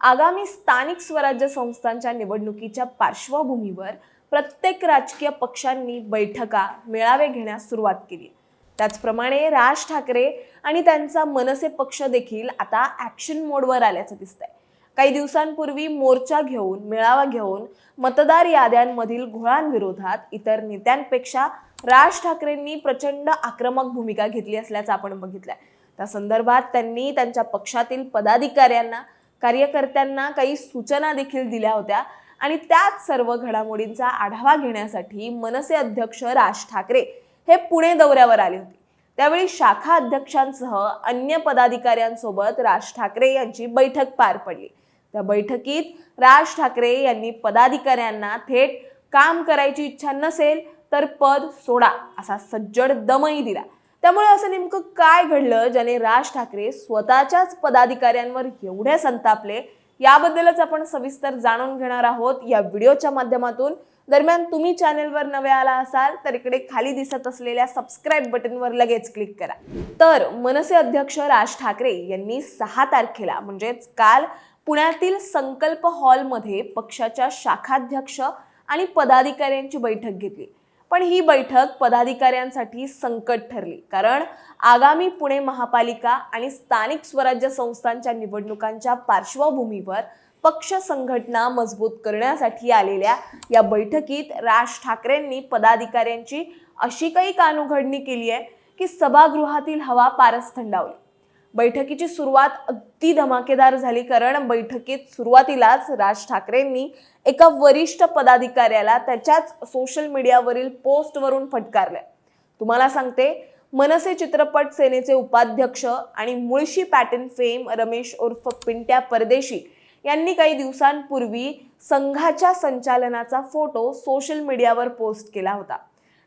आगामी स्थानिक स्वराज्य संस्थांच्या निवडणुकीच्या पार्श्वभूमीवर प्रत्येक राजकीय पक्षांनी बैठका मेळावे घेण्यास सुरुवात केली. त्याचप्रमाणे राज ठाकरे आणि त्यांचा मनसे पक्ष देखील आता ॲक्शन मोडवर आल्याचं दिसतंय. काही दिवसांपूर्वी मोर्चा घेऊन मेळावा घेऊन मतदार याद्यांमधील घोळांविरोधात इतर नेत्यांपेक्षा राज ठाकरेंनी प्रचंड आक्रमक भूमिका घेतली असल्याचं आपण बघितलंय. त्या संदर्भात त्यांनी त्यांच्या पक्षातील पदाधिकाऱ्यांना कार्यकर्त्यांना काही सूचना देखील दिल्या होत्या. आणि त्याच सर्व घडामोडींचा आढावा घेण्यासाठी मनसे अध्यक्ष राज ठाकरे हे पुणे दौऱ्यावर आले होते. त्यावेळी शाखा अध्यक्षांसह अन्य पदाधिकाऱ्यांसोबत राज ठाकरे यांची बैठक पार पडली. त्या बैठकीत राज ठाकरे यांनी पदाधिकाऱ्यांना थेट काम करायची इच्छा नसेल तर पद सोडा असा सज्जड दमही दिला. त्यामुळे असं नेमकं काय घडलं ज्याने राज ठाकरे स्वतःच्याच पदाधिकाऱ्यांवर एवढे संतापले याबद्दलच आपण सविस्तर जाणून घेणार आहोत या व्हिडिओच्या माध्यमातून. दरम्यान तुम्ही चॅनेलवर नवे आला असाल तर इकडे खाली दिसत असलेल्या सबस्क्राईब बटनवर लगेच क्लिक करा. तर मनसे अध्यक्ष राज ठाकरे यांनी सहा तारखेला म्हणजेच काल पुण्यातील संकल्प हॉलमध्ये पक्षाच्या शाखाध्यक्ष आणि पदाधिकाऱ्यांची बैठक घेतली. पण ही बैठक पदाधिकाऱ्यांसाठी संकट ठरली. कारण आगामी पुणे महापालिका आणि स्थानिक स्वराज्य संस्थांच्या निवडणुकांच्या पार्श्वभूमीवर पक्ष संघटना मजबूत करण्यासाठी आलेल्या या बैठकीत राज ठाकरेंनी पदाधिकाऱ्यांची अशी काही कानउघडणी केली आहे की सभागृहातील हवा पारस थंडावली. बैठकीची सुरुवात अगदी धमाकेदार झाली कारण बैठकीत सुरुवातीलाच राज ठाकरेंनी एका वरिष्ठ पदाधिकाऱ्याला त्याच्याच सोशल मीडियावरील पोस्टवरून फटकारलंय. तुम्हाला सांगते मनसे चित्रपट सेनेचे उपाध्यक्ष आणि मुळशी पॅटर्न फेम रमेश उर्फ पिंट्या परदेशी यांनी काही दिवसांपूर्वी संघाच्या संचालनाचा फोटो सोशल मीडियावर पोस्ट केला होता.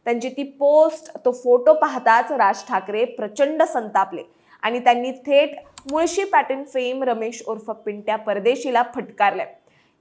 त्यांची ती पोस्ट तो फोटो पाहताच राज ठाकरे प्रचंड संतापले. आणि त्यांनी थेट मुळशी पॅटर्न फेम रमेश उर्फ पिंट्या परदेशीला फटकारले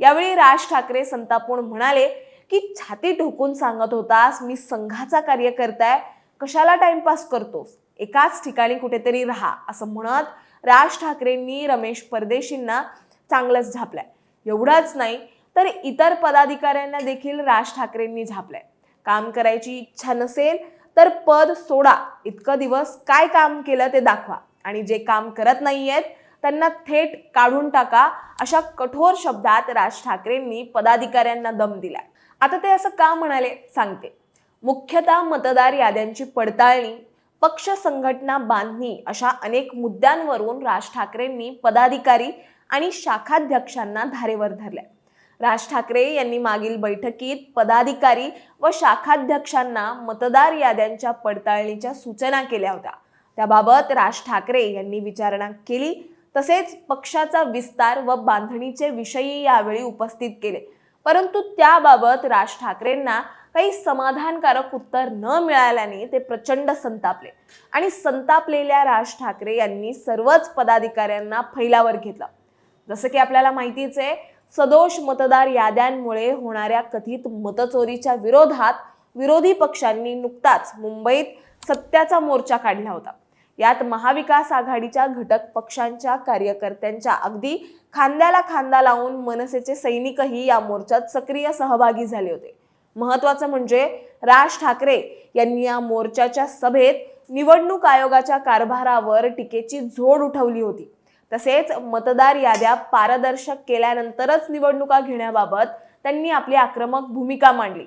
यावेळी राज ठाकरे संतापून म्हणाले की छाती ठोकून सांगत होतास मी संघाचा कार्यकर्ता आहे कशाला टाइमपास करतोस? एकाच ठिकाणी कुठेतरी राहा असं म्हणत राज ठाकरेंनी रमेश परदेशींना चांगलंच झापलंय. एवढंच नाही तर इतर पदाधिकाऱ्यांना देखील राज ठाकरेंनी झापलंय. काम करायची इच्छा नसेल तर पद सोडा. इतकं दिवस काय काम केलं ते दाखवा. आणि जे काम करत नाहीयेत त्यांना थेट काढून टाका. अशा कठोर शब्दात राज ठाकरेंनी पदाधिकाऱ्यांना दम दिलाय. आता ते असं का म्हणाले? सांगते. मुख्यतः मतदार याद्यांची पडताळणी पक्ष संघटना बांधणी अशा अनेक मुद्द्यांवरून राज ठाकरेंनी पदाधिकारी आणि शाखाध्यक्षांना धारेवर धरल्या. राज ठाकरे यांनी मागील बैठकीत पदाधिकारी व शाखाध्यक्षांना मतदार याद्यांच्या पडताळणीच्या सूचना केल्या होत्या. त्याबाबत राज ठाकरे यांनी विचारणा केली. तसेच पक्षाचा विस्तार व बांधणीचे विषयी यावेळी उपस्थित केले. परंतु त्याबाबत राज ठाकरेंना काही समाधानकारक उत्तर न मिळाल्याने ते प्रचंड संतापले. आणि संतापलेल्या राज ठाकरे यांनी सर्वच पदाधिकाऱ्यांना फैलावर घेतलं. जसं की आपल्याला माहितीच आहे सदोष मतदार याद्यांमुळे होणाऱ्या कथित मतचोरीच्या विरोधात विरोधी पक्षांनी नुकताच मुंबईत सत्याचा मोर्चा काढला होता. यात महाविकास आघाडीच्या घटक पक्षांच्या कार्यकर्त्यांच्या अगदी खांद्याला खांदा लावून मनसेचे सैनिकही या मोर्चात सक्रिय सहभागी झाले होते. महत्वाचं म्हणजे राज ठाकरे यांनी या मोर्चाच्या सभेत निवडणूक आयोगाच्या कारभारावर टीकेची झोड उठवली होती. तसेच मतदार याद्या पारदर्शक केल्यानंतरच निवडणुका घेण्याबाबत त्यांनी आपली आक्रमक भूमिका मांडली.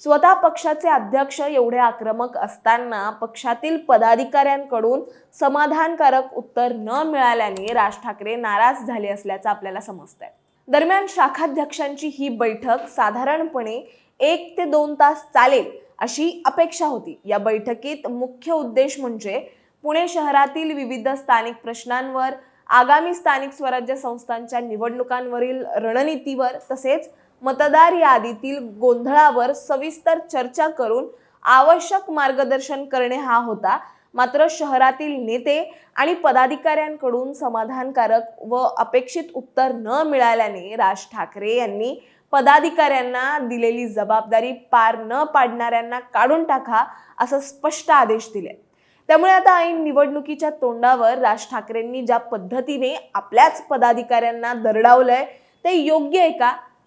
स्वतः पक्षाचे अध्यक्ष एवढे आक्रमक असताना पक्षातील पदाधिकाऱ्यांकडून समाधानकारक उत्तर न मिळाल्याने राज ठाकरे नाराज झाले असल्याचं आपल्याला समजतंय. दरम्यान शाखाध्यक्षांची ही बैठक साधारणपणे एक ते दोन तास चालेल अशी अपेक्षा होती. या बैठकीत मुख्य उद्देश म्हणजे पुणे शहरातील विविध स्थानिक प्रश्नांवर आगामी स्थानिक स्वराज्य संस्थांच्या निवडणुकांवरील रणनीतीवर तसेच मतदार यादीतील गोंधळावर सविस्तर चर्चा करून आवश्यक मार्गदर्शन करणे हा होता. मात्र शहरातील नेते आणि पदाधिकाऱ्यांकडून समाधानकारक व अपेक्षित उत्तर न मिळाल्याने राज ठाकरे यांनी पदाधिकाऱ्यांना दिलेली जबाबदारी पार न पाडणाऱ्यांना काढून टाका असं स्पष्ट आदेश दिले. त्यामुळे आता ऐन निवडणुकीच्या तोंडावर राज ठाकरेंनी ज्या पद्धतीने आपल्याच पदाधिकाऱ्यांना दरडावलंय ते योग्य आहे का?